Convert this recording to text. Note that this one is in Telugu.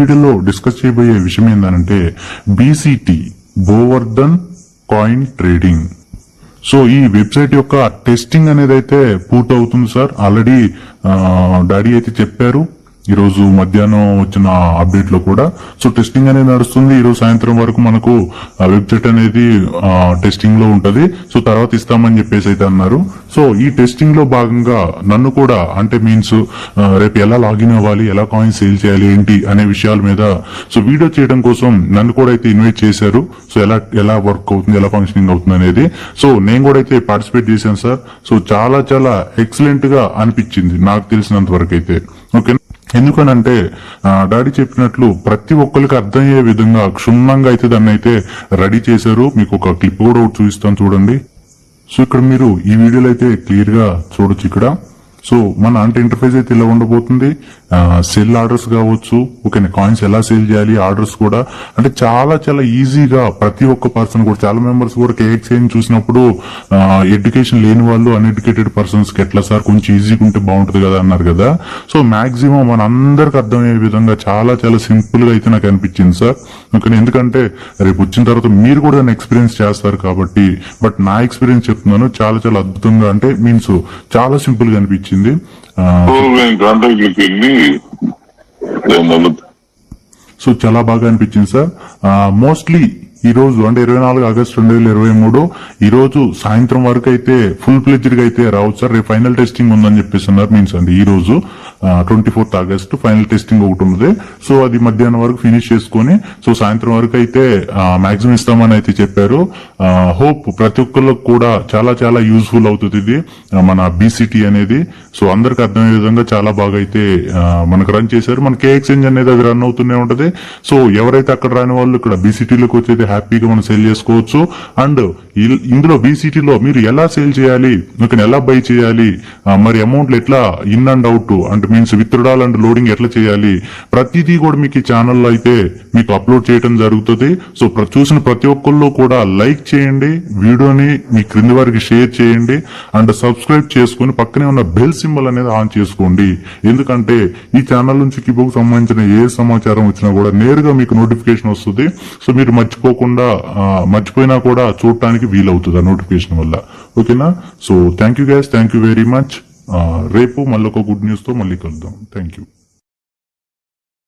వీడియోలో డిస్కస్ చేయబోయే విషయం ఏంటంటే BCT Govardhan coin trading. So ఈ వెబ్సైట్ యొక్క టెస్టింగ్ అనేది అయితే పూర్తవుతుంది సార్. ఆల్రెడీ డాడీ అయితే చెప్పారు. ఈరోజు మధ్యాహ్నం వచ్చిన అప్డేట్లో కూడా. సో టెస్టింగ్ అనేది నడుస్తుంది. ఈ రోజు సాయంత్రం వరకు మనకు వెబ్సైట్ అనేది టెస్టింగ్లో ఉంటది. సో తర్వాత ఇస్తామని చెప్పేసి అయితే అన్నారు. సో ఈ టెస్టింగ్లో భాగంగా నన్ను కూడా అంటే మీన్స్ రేపు ఎలా లాగిన్ అవ్వాలి ఎలా కాయిన్ సేల్ చేయాలి ఏంటి అనే విషయాల మీద సో వీడియో చేయడం కోసం నన్ను కూడా అయితే ఇన్వైట్ చేశారు. సో ఎలా ఎలా వర్క్ అవుతుంది ఎలా ఫంక్షనింగ్ అవుతుంది అనేది. సో నేను కూడా అయితే పార్టిసిపేట్ చేశాను సార్ సో చాలా చాలా ఎక్సలెంట్గా అనిపించింది నాకు తెలిసినంత వరకు అయితే. ఓకే ఎందుకనంటే ఆ, డాడీ చెప్పినట్లు ప్రతి ఒక్కరికి అర్థమయ్యే విధంగా క్షుణ్ణంగా అయితే దాన్ని అయితే రెడీ చేశారు. మీకు ఒక క్లిప్ కూడా చూపిస్తాను చూడండి. సో ఇక్కడ మీరు ఈ వీడియోలో అయితే క్లియర్గా చూడొచ్చు ఇక్కడ. సో మన అంటే ఇంటర్ఫేస్ అయితే ఇలా ఉండబోతుంది సెల్ ఆర్డర్స్ కావచ్చు. ఓకే కాయిన్స్ ఎలా సేల్ చేయాలి ఆర్డర్స్ కూడా. అంటే చాలా చాలా ఈజీగా ప్రతి ఒక్క పర్సన్ కూడా చాలా మెంబర్స్ కూడా కేఎక్స్చేంజ్ చూసినప్పుడు ఎడ్యుకేషన్ లేని వాళ్ళు అన్ఎడ్యుకేటెడ్ పర్సన్స్కి ఎట్లా సార్ కొంచెం ఈజీగా ఉంటే బాగుంటుంది కదా అన్నారు కదా. సో మాక్సిమం మన అందరికి అర్థమయ్యే విధంగా చాలా చాలా సింపుల్గా అయితే నాకు అనిపించింది సార్. ఓకే ఎందుకంటే రేపు వచ్చిన తర్వాత మీరు కూడా దాన్ని ఎక్స్పీరియన్స్ చేస్తారు కాబట్టి బట్ నా ఎక్స్పీరియన్స్ చెప్తున్నాను చాలా చాలా అద్భుతంగా అంటే మీన్స్ చాలా సింపుల్గా అనిపించింది. వెళ్ళి అలా- సో చాలా బాగా అనిపించింది సార్. మోస్ట్లీ ఈ రోజు అంటే ఇరవై నాలుగు ఆగస్టు రెండు వేల ఇరవై మూడు ఈ రోజు సాయంత్రం వరకు అయితే ఫుల్ ప్లెజ్డ్గా అయితే రావచ్చు సార్. రేపు ఫైనల్ టెస్టింగ్ ఉందని చెప్పేసి అన్నారు మీన్స్ అండి ఈ రోజు. Twenty fourth August final testing ఒకటి ఉంది సో అది మధ్యాహ్నం వరకు ఫినిష్ చేసుకొని సో సాయంత్రం వరకు అయితే మాక్సిమం ఇస్తామని అయితే చెప్పారు. హోప్ ప్రతి ఒక్కరికి కూడా చాలా చాలా యూజ్ఫుల్ అవుతుంది ఇది మన బీసీటీ అనేది. సో అందరికి అర్థమయ్యే విధంగా చాలా బాగా అయితే మనకు రన్ చేశారు. మన కే ఎక్స్చేంజ్ అనేది అది రన్ అవుతూనే ఉంటది. సో ఎవరైతే అక్కడ రాని వాళ్ళు ఇక్కడ బీసీటీలోకి వచ్చి అయితే హ్యాపీగా మనం సేల్ చేసుకోవచ్చు. అండ్ ఇందులో బీసీటీలో మీరు ఎలా సేల్ చేయాలి? మీకు ఎలా బై చేయాలి? మరి అమౌంట్లు ఎట్లా ఇన్ అండ్ అవుట్ అంటే మీన్స్ విత్డ్రాల్ అండ్ లోడింగ్ ఎట్లా చేయాలి? ప్రతిదీ కూడా మీకు ఈ ఛానల్లో అయితే మీకు అప్లోడ్ చేయడం జరుగుతుంది. సో చూసిన ప్రతి ఒక్కళ్ళు కూడా లైక్ చేయండి వీడియోని మీ క్రింది వారికి షేర్ చేయండి అండ్ సబ్స్క్రైబ్ చేసుకుని పక్కనే ఉన్న బెల్ సింబల్ అనేది ఆన్ చేసుకోండి. ఎందుకంటే ఈ ఛానల్ నుంచి కిబోకు సంబంధించిన ఏ సమాచారం వచ్చినా కూడా నేరుగా మీకు నోటిఫికేషన్ వస్తుంది. సో మీరు మర్చిపోకుండా మర్చిపోయినా కూడా చూడటానికి వీలవుతుంది ఆ నోటిఫికేషన్ వల్ల. ఓకేనా so thank you guys thank you very much రేపు మళ్ళీ ఒక గుడ్ న్యూస్తో మళ్ళీ కలుద్దాం. Thank you